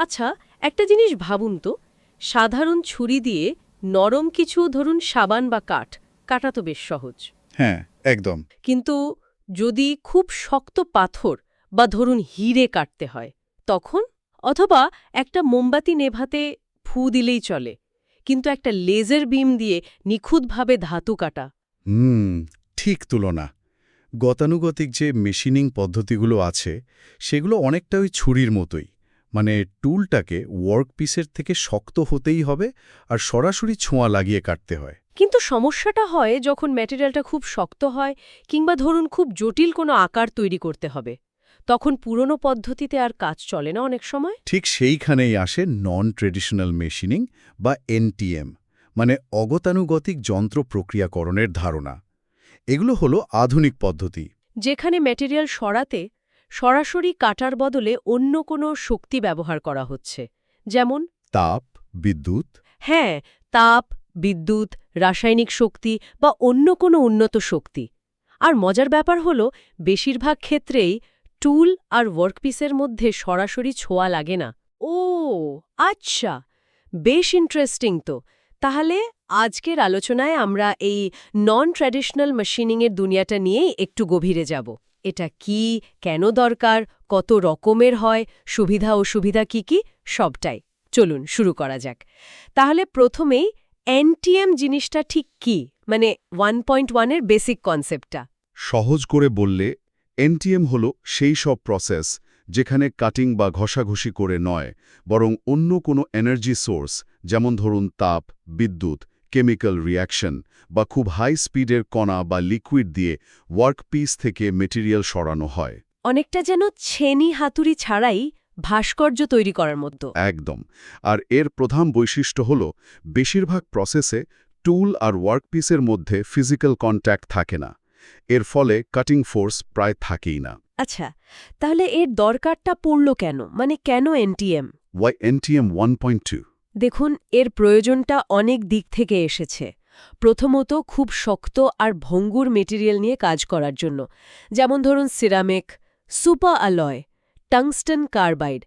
আচ্ছা একটা জিনিস ভাবুন তো। সাধারণ ছুরি দিয়ে নরম কিছু ধরুন সাবান বা কাঠ কাটা তো বেশ সহজ। হ্যাঁ একদম। কিন্তু যদি খুব শক্ত পাথর বা ধরুন হিরে কাটতে হয় তখন? অথবা একটা মোমবাতি নেভাতে ফু দিলেই চলে কিন্তু একটা লেজার বিম দিয়ে নিখুঁতভাবে ধাতু কাটা। হুম ঠিক তুলনা। গতানুগতিক যে মেশিনিং পদ্ধতিগুলো আছে সেগুলো অনেকটা ওই ছুরির মতোই। মানে টুলটাকে ওয়ার্কপিসের থেকে শক্ত হতেই হবে আর সরাসরি ছোঁয়া লাগিয়ে কাটতে হয়। কিন্তু সমস্যাটা হয় যখন ম্যাটেরিয়ালটা খুব শক্ত হয় কিংবা ধরুন খুব জটিল কোনো আকার তৈরি করতে হবে। তখন পুরনো পদ্ধতিতে আর কাজ চলে না অনেক সময়? ঠিক সেইখানেই আসে নন ট্রেডিশনাল মেশিনিং বা এনটিএম মানে অগতানুগতিক যন্ত্র প্রক্রিয়াকরণের ধারণা। এগুলো হলো আধুনিক পদ্ধতি। যেখানে ম্যাটেরিয়াল সরাতে সরাসরি কাটার বদলে অন্য কোনো শক্তি ব্যবহার করা হচ্ছে যেমন তাপ বিদ্যুৎ। হ্যাঁ তাপ বিদ্যুৎ রাসায়নিক শক্তি বা অন্য কোনো উন্নত শক্তি। আর মজার ব্যাপার হল বেশিরভাগ ক্ষেত্রেই টুল আর ওয়ার্কপিসের মধ্যে সরাসরি ছোঁয়া লাগে না। ও আচ্ছা বেশ ইন্টারেস্টিং তো। তাহলে আজকের আলোচনায় আমরা এই নন ট্র্যাডিশনাল মেশিনিংয়ের দুনিয়াটা নিয়েই একটু গভীরে যাব। এটা কি, কেন দরকার, কত রকমের হয়, সুবিধা অসুবিধা কি কি, সবটাই। চলুন, শুরু করা যাক। তাহলে প্রথমেই এনটিএম জিনিসটা ঠিক কি? মানে ওয়ান পয়েন্ট ওয়ানের বেসিক কনসেপ্টটা। সহজ করে বললে, এনটিএম হল সেই সব প্রসেস যেখানে কাটিং বা ঘষাঘষি করে নয়, বরং অন্য কোনো এনার্জি সোর্স, যেমন ধরুন তাপ, বিদ্যুৎ কেমিক্যাল রিয়াকশন বা খুব হাই স্পিডের কণা বা লিকুইড দিয়ে ওয়ার্কপিস থেকে মেটেরিয়াল সরানো হয়। অনেকটা যেন ছেনি হাতুড়ি ছাড়াই ভাস্কর্য তৈরি করার মতো। একদম। আর এর প্রধান বৈশিষ্ট্য হল বেশিরভাগ প্রসেসে টুল আর ওয়ার্কপিসের মধ্যে ফিজিক্যাল কন্ট্যাক্ট থাকে না। এর ফলে কাটিং ফোর্স প্রায় থাকেই না। আচ্ছা তাহলে এর দরকারটা পড়ল কেন? মানে কেন NTM why NTM one point two দেখুন এর প্রয়োজনটা অনেক দিক থেকে এসেছে। প্রথমত খুব শক্ত আর ভঙ্গুর মেটেরিয়াল নিয়ে কাজ করার জন্য। যেমন ধরুন সিরামিক সুপার আলয় টাংস্টন কার্বাইড।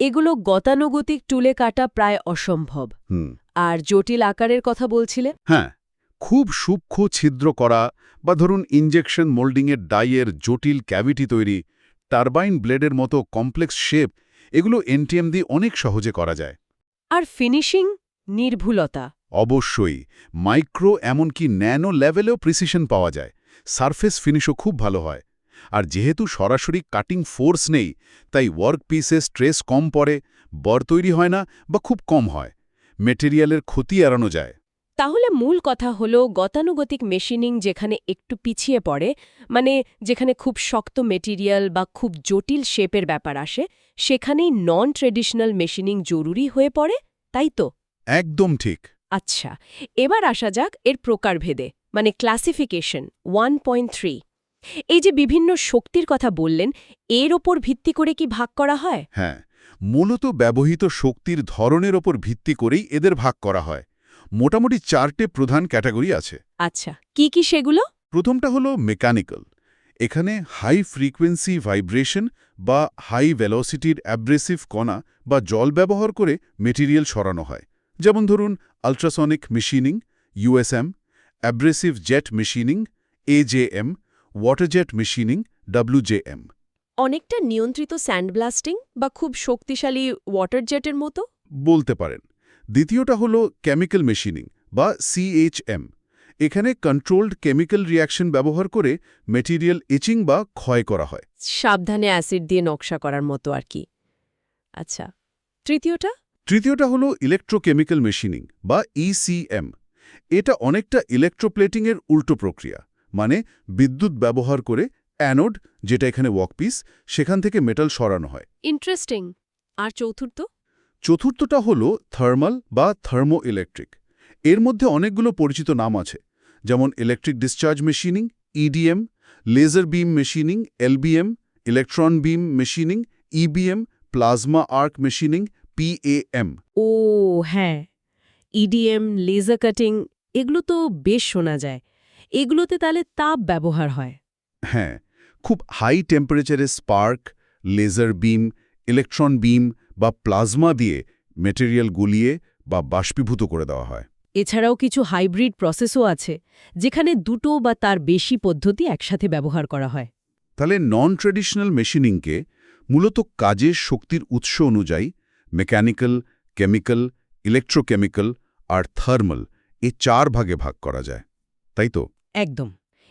এগুলো গতানুগতিক টুলে কাটা প্রায় অসম্ভব। আর জটিল আকারের কথা বলছিলেন হ্যাঁ খুব সূক্ষ্ম ছিদ্র করা বা ধরুন ইনজেকশন মোল্ডিংয়ের ডাইয়ের জটিল ক্যাভিটি তৈরি টারবাইন ব্লেডের মতো কমপ্লেক্স শেপ এগুলো এনটিএম দিয়ে অনেক সহজে করা যায়। আর ফিনিশিং নির্ভুলতা। অবশ্যই মাইক্রো এমনকি ন্যানো লেভেলেও প্রিসিশন পাওয়া যায়। সারফেস ফিনিশও খুব ভালো হয়। আর যেহেতু সরাসরি কাটিং ফোর্স নেই, তাই ওয়ার্ক পিসে স্ট্রেস কম পড়ে, বর তৈরি হয় না বা খুব কম হয়। মেটেরিয়ালের ক্ষতি এড়ানো যায়। তাহলে মূল কথা হল গতানুগতিক মেশিনিং যেখানে একটু পিছিয়ে পড়ে মানে যেখানে খুব শক্ত মেটেরিয়াল বা খুব জটিল শেপের ব্যাপার আসে সেখানেই নন ট্রেডিশনাল মেশিনিং জরুরি হয়ে পড়ে তাই তো? একদম ঠিক। আচ্ছা এবার আসা যাক এর প্রকারভেদে মানে ক্লাসিফিকেশন ওয়ান পয়েন্ট থ্রি এই যে বিভিন্ন শক্তির কথা বললেন এর ওপর ভিত্তি করে কি ভাগ করা হয়? হ্যাঁ মূলত ব্যবহৃত শক্তির ধরনের ওপর ভিত্তি করেই এদের ভাগ করা হয়। মোটামুটি চারটে প্রধান ক্যাটাগরি আছে। আচ্ছা কি কি সেগুলো? প্রথমটা হলো মেকানিক্যাল। এখানে হাই ফ্রিকোয়েন্সি ভাইব্রেশন বা হাই ভেলোসিটির অ্যাব্রেসিভ কণা বা জল ব্যবহার করে মেটেরিয়াল সরানো হয়। যেমন ধরুন ultrasonic machining USM abrasive jet machining AJM water jet machining WJM অনেকটা নিয়ন্ত্রিত স্যান্ডব্লাস্টিং বা খুব শক্তিশালী ওয়াটার জেটের মতো? বলতে পারেন। দ্বিতীয়টা হলো কেমিক্যাল মেশিনিং বা সিএইচএম এখানে কন্ট্রোলড কেমিক্যাল রিয়াকশন ব্যবহার করে মেটেরিয়াল ইচিং বা ক্ষয় করা হয়। সাবধানে অ্যাসিড দিয়ে নকশা করার মতো আর কি। আচ্ছা তৃতীয়টা? তৃতীয়টা হলো ইলেকট্রোকেমিক্যাল মেশিনিং বা ইসিএম এটা অনেকটা ইলেকট্রোপ্লেটিংয়ের উল্টো প্রক্রিয়া মানে বিদ্যুৎ ব্যবহার করে অ্যানোড যেটা এখানে ওয়াকপিস সেখান থেকে মেটাল সরানো হয়। ইন্টারেস্টিং আর চতুর্থ? চতুর্থটা হল থার্মাল বা থার্মো ইলেকট্রিকের মধ্যে অনেকগুলো পরিচিত নাম আছে যেমন electric discharge machining EDM laser beam machining LBM electron beam machining EBM plasma arc machining PAM. ও হ্যাঁ। ইডিএম লেজার কাটিং এগুলো তো বেশ শোনা যায়। এগুলোতে তাহলে তাপ ব্যবহার হয়। হ্যাঁ খুব হাই টেম্পারেচারে spark laser beam electron beam বা প্লাজমা দিয়ে মেটেরিয়াল গুলিয়ে বা বাষ্পীভূত করে দেওয়া হয়। এছাড়াও কিছু হাইব্রিড প্রসেসও আছে যেখানে দুটো বা তার বেশি পদ্ধতি একসাথে ব্যবহার করা হয়। তাহলে নন ট্রেডিশনাল মেশিনিংকে মূলত কাজের শক্তির উৎস অনুযায়ী মেকানিক্যাল কেমিক্যাল ইলেকট্রোকেমিক্যাল আর থার্মাল এ চার ভাগে ভাগ করা যায় তাই তো? একদম।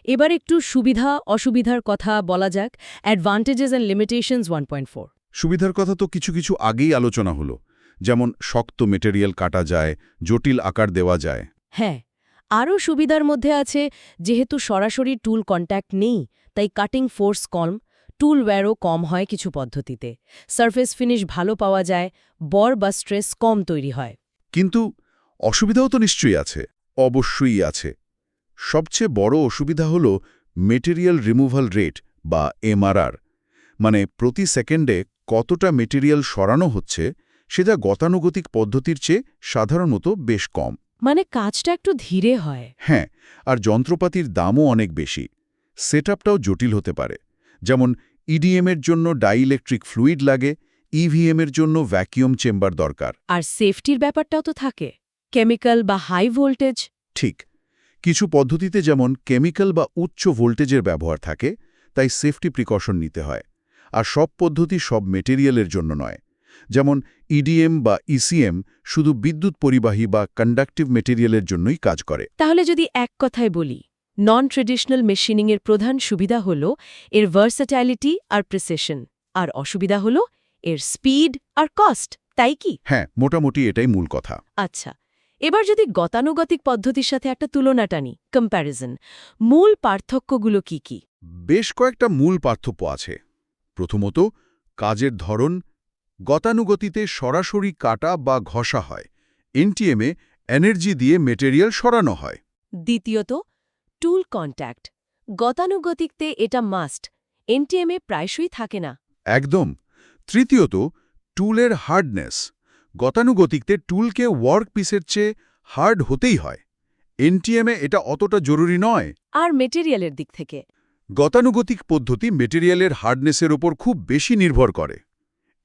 এবার একটু সুবিধা অসুবিধার কথা বলা যাক advantages and limitations one point four সুবিধার কথা তো কিছু কিছু আগেই আলোচনা হলো যেমন শক্ত মেটেরিয়াল কাটা যায় জটিল আকার দেওয়া যায়। হ্যাঁ আরও সুবিধার মধ্যে আছে যেহেতু সরাসরি টুল কন্ট্যাক্ট নেই তাই কাটিং ফোর্স কম টুল ওয়্যারও কম হয় কিছু পদ্ধতিতে। সারফেস ফিনিশ ভালো পাওয়া যায় বর বা স্ট্রেস কম তৈরি হয়। কিন্তু অসুবিধাও তো নিশ্চয়ই আছে অবশ্যই আছে। সবচেয়ে বড় অসুবিধা হল মেটেরিয়াল রিমুভাল রেট বা এমআরআর মানে প্রতি সেকেন্ডে কতটা মেটেরিয়াল সরানো হচ্ছে সেটা গতানুগতিক পদ্ধতির চেয়ে সাধারণত বেশ কম। মানে কাজটা একটু ধীরে হয়। হ্যাঁ আর যন্ত্রপাতির দামও অনেক বেশি। সেটআপটাও জটিল হতে পারে। যেমন ইডিএমের জন্য ডাইইলেকট্রিক ফ্লুইড লাগে ইভিএমের জন্য ভ্যাকিউম চেম্বার দরকার। আর সেফটির ব্যাপারটাও তো থাকে। কেমিক্যাল বা হাই ভোল্টেজ ঠিক। কিছু পদ্ধতিতে যেমন কেমিক্যাল বা উচ্চ ভোল্টেজের ব্যবহার থাকে তাই সেফটি প্রিকশন নিতে হয়। আর সব পদ্ধতি সব মেটেরিয়ালের জন্য নয়। যেমন ইডিএম বা ইসিএম শুধু বিদ্যুৎ পরিবাহী বা কন্ডাক্টিভ মেটেরিয়ালের জন্যই কাজ করে। তাহলে যদি এক কথায় বলি নন ট্রেডিশনাল মেশিনিংয়ের প্রধান সুবিধা হল এর ভার্সাটাইলিটি আর প্রিসেশন আর অসুবিধা হল এর স্পিড আর কস্ট তাই কি? হ্যাঁ মোটামুটি এটাই মূল কথা। আচ্ছা এবার যদি গতানুগতিক পদ্ধতির সাথে একটা তুলনা টানি কম্প্যারিজন মূল পার্থক্যগুলো কি কি? বেশ কয়েকটা মূল পার্থক্য আছে। প্রথমত কাজের ধরন গতানুগতিতে সরাসরি কাটা বা ঘষা হয় এনটিএমে এনার্জি দিয়ে মেটেরিয়াল সরানো হয়। দ্বিতীয়ত টুল কন্ট্যাক্ট গতানুগতিকতে এটা মাস্ট এনটিএমে প্রায়শই থাকে না। একদম। তৃতীয়ত টুলের হার্ডনেস গতানুগতিকতে টুলকে ওয়ার্ক পিসের চেয়ে হার্ড হতেই হয় এনটিএমে এটা অতটা জরুরি নয়। আর মেটেরিয়ালের দিক থেকে। গতানুগতিক পদ্ধতি মেটেরিয়ালের হার্ডনেসের ওপর খুব বেশি নির্ভর করে।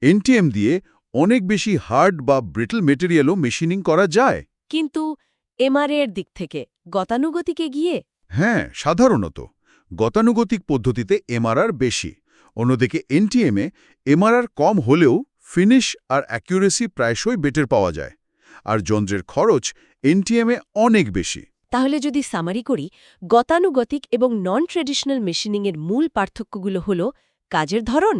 এনটিএম দিয়ে অনেক বেশি হার্ড বা ব্রিটল মেটেরিয়ালও মেশিনিং করা যায়। কিন্তু এমআরএ এর দিক থেকে গতানুগতিকে গিয়ে? হ্যাঁ সাধারণত। গতানুগতিক পদ্ধতিতে এমআরআর বেশি। অন্যদিকে এনটিএমে এমআরআর কম হলেও ফিনিশ আর অ্যাকিউরেসি প্রায়শই বেটার পাওয়া যায়। আর যন্ত্রের খরচ এনটিএমে অনেক বেশি। তাহলে যদি সামারি করি গতানুগতিক এবং নন ট্রেডিশনাল মেশিনিংয়ের মূল পার্থক্যগুলো হল কাজের ধরন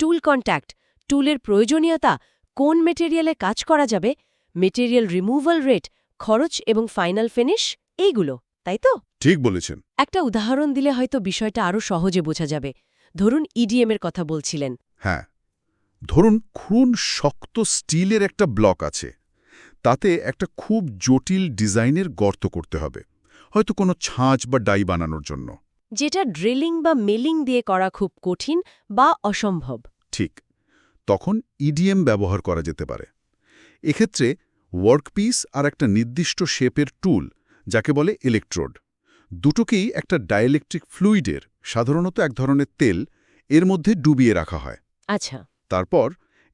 টুল কন্ট্যাক্ট টুলের প্রয়োজনীয়তা কোন মেটেরিয়ালে কাজ করা যাবে মেটেরিয়াল রিমুভাল রেট খরচ এবং ফাইনাল ফিনিশ এইগুলো তাই তো? ঠিক বলেছেন। একটা উদাহরণ দিলে হয়তো বিষয়টা আরও সহজে বোঝা যাবে। ধরুন ইডিএমের কথা বলছিলেন। হ্যাঁ। ধরুন খুন শক্ত স্টিলের একটা ব্লক আছে। তাতে একটা খুব জটিল ডিজাইনের গর্ত করতে হবে হয়তো কোনো ছাঁচ বা ডাই বানানোর জন্য। যেটা ড্রিলিং বা মিলিং দিয়ে করা খুব কঠিন বা অসম্ভব। ঠিক তখন ইডিএম ব্যবহার করা যেতে পারে। এক্ষেত্রে ওয়ার্কপিস আর একটা নির্দিষ্ট শেপের টুল যাকে বলে ইলেকট্রোড দুটোকেই একটা ডাইলেকট্রিক ফ্লুইডের সাধারণত এক ধরনের তেল এর মধ্যে ডুবিয়ে রাখা হয়। আচ্ছা। তারপর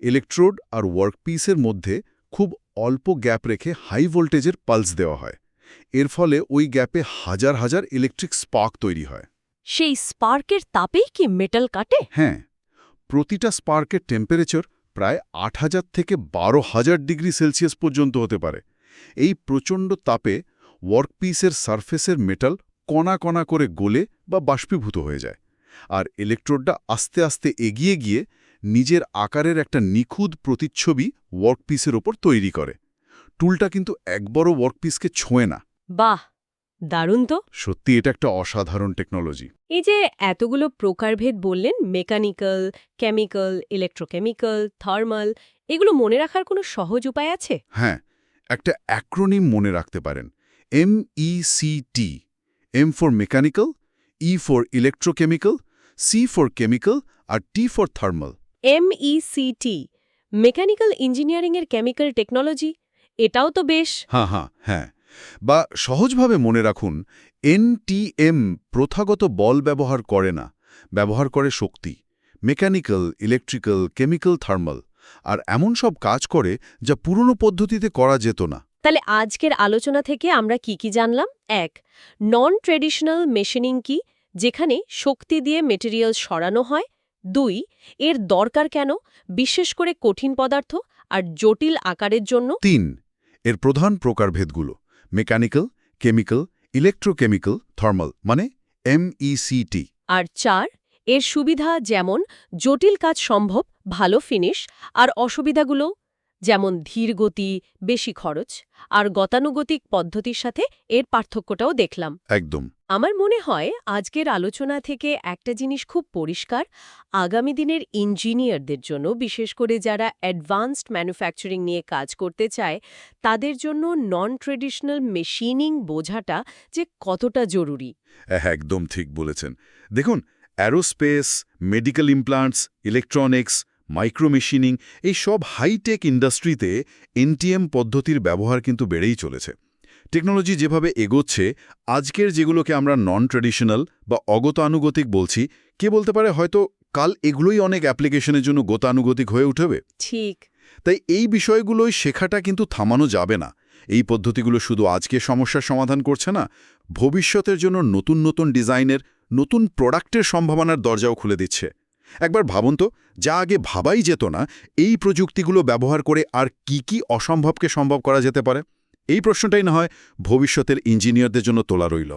ইলেকট্রোড আর ওয়ার্কপিসের মধ্যে খুব অল্প গ্যাপ রেখে হাই ভোল্টেজের পালস দেওয়া হয়। এর ফলে ওই গ্যাপে হাজার হাজার ইলেকট্রিক স্পার্ক তৈরি হয়। সেই স্পার্কের তাপেই কি মেটাল কাটে? হ্যাঁ প্রতিটা স্পার্কের টেম্পারেচার প্রায় আট হাজার থেকে বারো হাজার ডিগ্রি সেলসিয়াস পর্যন্ত হতে পারে। এই প্রচণ্ড তাপে ওয়ার্কপিসের সারফেসের মেটাল কণা কণা করে গলে বা বাষ্পীভূত হয়ে যায়। আর ইলেকট্রোডটা আস্তে আস্তে এগিয়ে গিয়ে নিজের আকারের একটা নিখুঁত প্রতিচ্ছবি ওয়ার্কপিসের ওপর তৈরি করে। টুলটা কিন্তু একবারও ওয়ার্কপিসকে ছোঁয় না। বাহ দারুণ তো। সত্যি এটা একটা অসাধারণ টেকনোলজি। এই যে এতগুলো প্রকারভেদ বললেন মেকানিক্যাল কেমিক্যাল ইলেকট্রোকেমিক্যাল থার্মাল এগুলো মনে রাখার কোনো সহজ উপায় আছে? হ্যাঁ একটা অ্যাক্রোনিম মনে রাখতে পারেন। M E C T M for mechanical E for electrochemical C for chemical R T for thermal. MECT mechanical ইঞ্জিনিয়ারিংয়ের কেমিক্যাল টেকনোলজি এটাও তো বেশ। হ্যাঁ হ্যাঁ হ্যাঁ। বা সহজভাবে মনে রাখুন এনটিএম প্রথাগত বল ব্যবহার করে না ব্যবহার করে শক্তি মেকানিক্যাল ইলেকট্রিক্যাল কেমিক্যাল থার্মাল আর এমন সব কাজ করে যা পুরনো পদ্ধতিতে করা যেত না। তাহলে আজকের আলোচনা থেকে আমরা কি কি জানলাম? এক নন ট্রেডিশনাল মেশিনিং কি যেখানে শক্তি দিয়ে মেটেরিয়াল সরানো হয়? দুই এর দরকার কেন বিশেষ করে কঠিন পদার্থ আর জটিল আকারের জন্য? তিন এর প্রধান প্রকারভেদগুলো মেকানিক্যাল কেমিক্যাল ইলেকট্রোকেমিক্যাল থার্মাল মানে E এমইসিটি আর চার এর সুবিধা যেমন জটিল কাজ সম্ভব ভালো ফিনিশ আর অসুবিধাগুলো? যেমন ধীর গতি বেশি খরচ আর গতানুগতিক পদ্ধতির সাথে এর পার্থক্যটাও দেখলাম। একদম। আমার মনে হয় আজকের আলোচনা থেকে একটা জিনিস খুব পরিষ্কার আগামী দিনের ইঞ্জিনিয়ারদের জন্য বিশেষ করে যারা অ্যাডভান্সড ম্যানুফ্যাকচারিং নিয়ে কাজ করতে চায় তাদের জন্য নন ট্রেডিশনাল মেশিনিং বোঝাটা যে কতটা জরুরি। একদম ঠিক বলেছেন। দেখুন aerospace medical implants electronics micromachining এই সব হাইটেক ইন্ডাস্ট্রিতে এনটিএম পদ্ধতির ব্যবহার কিন্তু বেড়েই চলেছে। টেকনোলজি যেভাবে এগোচ্ছে আজকের যেগুলোকে আমরা নন ট্র্যাডিশনাল বা অগতানুগতিক বলছি কে বলতে পারে হয়তো কাল এগুলোই অনেক অ্যাপ্লিকেশনের জন্য গতানুগতিক হয়ে উঠবে। ঠিক। তাই এই বিষয়গুলোই শেখাটা কিন্তু থামানো যাবে না। এই পদ্ধতিগুলো শুধু আজকে সমস্যার সমাধান করছে না ভবিষ্যতের জন্য নতুন নতুন ডিজাইনের নতুন প্রোডাক্টের সম্ভাবনার দরজাও খুলে দিচ্ছে। একবার ভাবুন তো, যা আগে ভাবাই যেত না, এই প্রযুক্তিগুলো ব্যবহার করে আর কি কি অসম্ভবকে সম্ভব করা যেতে পারে? এই প্রশ্নটাই না হয় ভবিষ্যতের ইঞ্জিনিয়ারদের জন্য তোলা রইল।